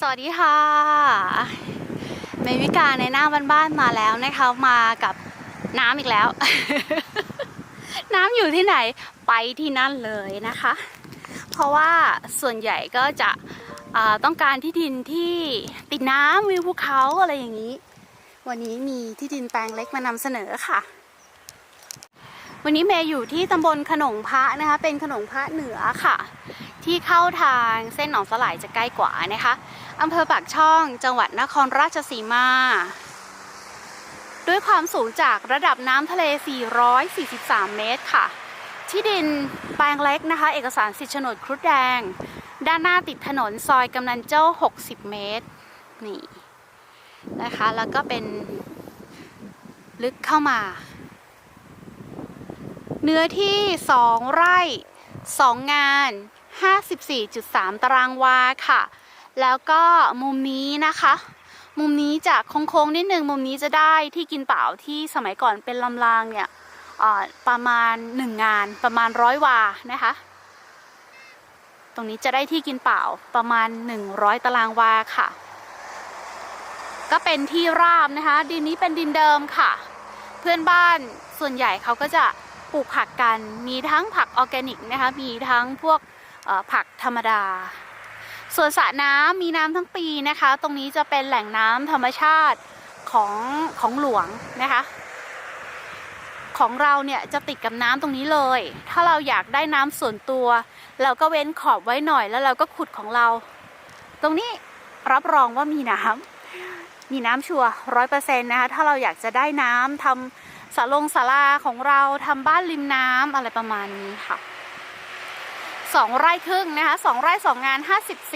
สวัสดีค่ะ เมวิกาในหน้าบ้านๆมาแล้วนะคะมากับน้ำอีกแล้ว น้ำอยู่ที่ไหนไปที่นั่นเลยนะคะ เพราะว่าส่วนใหญ่ก็จะต้องการที่ดินที่ติดน้ำวิวภูเขาอะไรอย่างนี้ วันนี้มีที่ดินแปลงเล็กมานำเสนอค่ะ วันนี้เมย์อยู่ที่ตำบลขนงพระนะคะ เป็นขนงพระเหนือค่ะ ที่เข้าทางเส้นหนองสลายจะใกล้กว่านะคะอำเภอปากช่องจังหวัดนครราชสีมา ด้วยความสูงจากระดับน้ำทะเล 443 เมตรค่ะ ที่ดินแปลงเล็กนะคะ เอกสารสิทธิโฉนดครุฑแดง ด้านหน้าติดถนนซอยกำนันเจ้า 60 เมตร นี่นะคะ แล้วก็เป็นลึกเข้ามา เนื้อที่ 2 ไร่ 2 งาน 54.3 ตารางวาค่ะ แล้วก็มุมนี้นะคะ มุมนี้จะโค้งๆนิดนึง มุมนี้จะได้ที่กินเปล่าที่สมัยก่อนเป็นลำรางเนี่ยประมาณ 1 งานประมาณร้อยวานะคะ ตรงนี้จะได้ที่กินเปล่าประมาณ 100 ตารางวาค่ะ ก็เป็นที่ราบนะคะ ดินนี้เป็นดินเดิมค่ะ เพื่อนบ้านส่วนใหญ่เขาก็จะ ปลูกผักกัน มีทั้งผักออร์แกนิกนะคะ มีทั้งพวกผักธรรมดา ส่วนสระน้ำมีน้ำทั้งปีนะคะ ตรงนี้จะเป็นแหล่งน้ำธรรมชาติของของหลวงนะคะ ของเราเนี่ยจะติดกับน้ำตรงนี้เลย ถ้าเราอยากได้น้ำส่วนตัว เราก็เว้นขอบไว้หน่อยแล้วเราก็ขุดของเรา ตรงนี้รับรองว่ามีน้ำมีน้ำชัวร้อยเปอร์เซ็นต์นะคะ ถ้าเราอยากจะได้น้ำทำ สาลงศาลาของเราทำบ้านริมน้ำอะไรประมาณนี้ค่ะสองไร่ครึ่งนะคะสองไร่สองงาน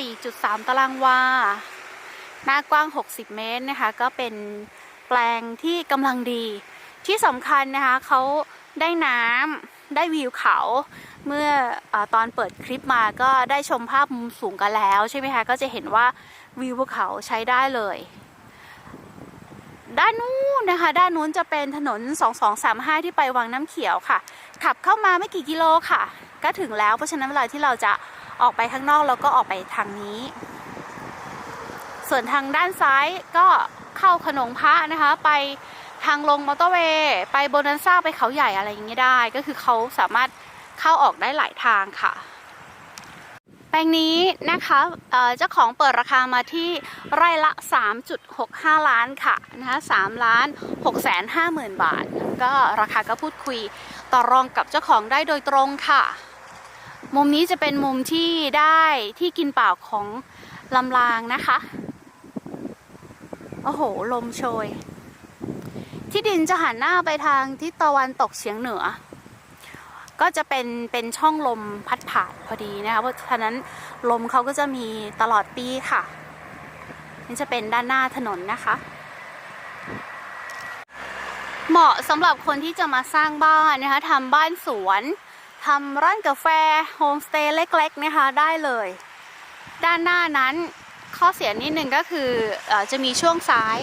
54.3 ตารางวา หน้ากว้าง 60 เมตรนะคะ ก็เป็นแปลงที่กำลังดี ที่สำคัญนะคะเขาได้น้ำได้วิวเขา เมื่ออตอนเปิดคลิปมาก็ได้ชมภาพมุมสูงกันแล้ว ใช่ไหมคะ ก็จะเห็นว่าวิวภูเขาใช้ได้เลย ด้านนู้นนะคะ ด้านนู้นจะเป็นถนน 2235 ที่ไปวังน้ำเขียวค่ะ ขับเข้ามาไม่กี่กิโลค่ะ ก็ถึงแล้วเพราะฉะนั้นเวลาที่เราจะออกไปข้างนอกเราก็ออกไปทางนี้ ส่วนทางด้านซ้ายก็เข้าขนงพระนะคะ ไปทางลงมอเตอร์เวย์ไปโบนันซ่าไปเขาใหญ่อะไรอย่างเงี้ยได้ ก็คือเขาสามารถเข้าออกได้หลายทางค่ะ แปลงนี้นะคะเจ้าของเปิดราคามาที่ไร่ละ 3.65 ล้านค่ะนะคะ3ล้าน6แสน5หมื่นบาท ก็ราคาก็พูดคุยต่อรองกับเจ้าของได้โดยตรงค่ะ มุมนี้จะเป็นมุมที่ได้ที่กินเปล่าของลำรางนะคะ โอ้โห ลมโชย ที่ดินจะหันหน้าไปทางทิศตะวันตกเฉียงเหนือ ก็จะเป็นเป็นช่องลมพัดผ่านพอดีนะคะเพราะฉะนั้นลมเขาก็จะมีตลอดปีค่ะนี่จะเป็นด้านหน้าถนนนะคะ เหมาะสำหรับคนที่จะมาสร้างบ้านนะคะทำบ้านสวนทำร้านกาแฟโฮมสเตย์เล็กๆนะคะได้เลย ด้านหน้านั้นข้อเสียนิดนึงก็คืออจะมีช่วงซ้าย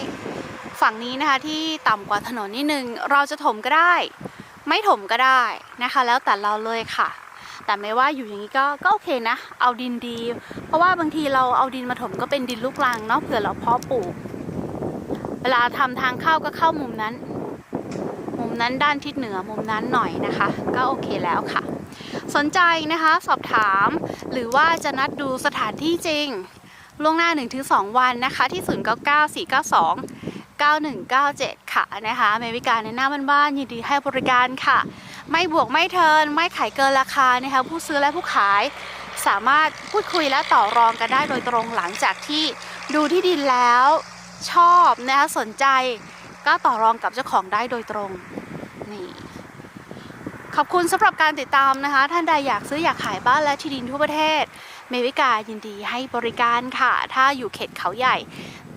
ฝั่งนี้นะคะที่ต่ำกว่าถนนนิดนึงเราจะถมก็ได้ ไม่ถมก็ได้นะคะ แล้วแต่เราเลยค่ะ แต่ไม่ว่าอยู่อย่างนี้ก็ก็โอเคนะ เอาดินดี เพราะว่าบางทีเราเอาดินมาถมก็เป็นดินลูกรังเนาะเผื่อเราเพาะปลูก เวลาทำทางเข้าก็เข้ามุมนั้น มุมนั้นด้านทิศเหนือมุมนั้นหน่อยนะคะ ก็โอเคแล้วค่ะ สนใจนะคะสอบถาม หรือว่าจะนัดดูสถานที่จริงล่วงหน้า 1-2 วันนะคะ ที่ 099492 9197 ค่ะนะคะเมวิกาในหน้าบ้านๆยินดีให้บริการค่ะ ไม่บวกไม่เทินไม่ขายเกินราคานะคะผู้ซื้อและผู้ขายสามารถพูดคุยและต่อรองกันได้โดยตรงหลังจากที่ดูที่ดินแล้วชอบนะคะสนใจก็ต่อรองกับเจ้าของได้โดยตรงนี่ขอบคุณสำหรับการติดตามนะคะ ท่านใดอยากซื้ออยากขายบ้านและที่ดินทั่วประเทศ เมวิกายินดีให้บริการค่ะ ถ้าอยู่เขตเขาใหญ่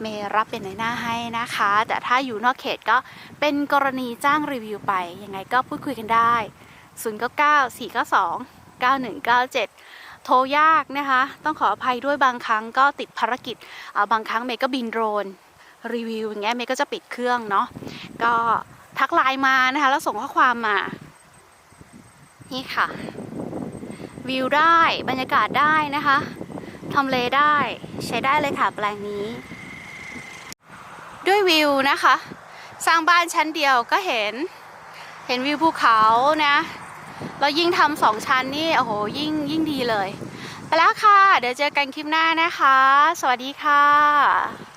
เมรับเป็นในหน้าให้นะคะ แต่ถ้าอยู่นอกเขตก็เป็นกรณีจ้างรีวิวไป ยังไงก็พูดคุยกันได้ 0 9 9 4 9 2 9 1 9 7 โทรยากนะคะ ต้องขออภัยด้วยบางครั้งก็ติดภารกิจาบางครั้งเมย์ก็บินโดรนรีวิวอย่างเงี้ยเมย์ก็จะปิดเครื่องเนาะก็ทักไลน์มานะคะ แล้วส่งข้อความมา นี่ค่ะ วิวได้บรรยากาศได้นะคะทำเลได้ใช้ได้เลยค่ะแปลงนี้ ด้วยวิวนะคะ สร้างบ้านชั้นเดียวก็เห็น เห็นวิวภูเขานะแล้วยิ่งทำสองชั้นนี่โอ้โหยิ่งยิ่งดีเลย ไปแล้วค่ะ เดี๋ยวเจอกันคลิปหน้านะคะ สวัสดีค่ะ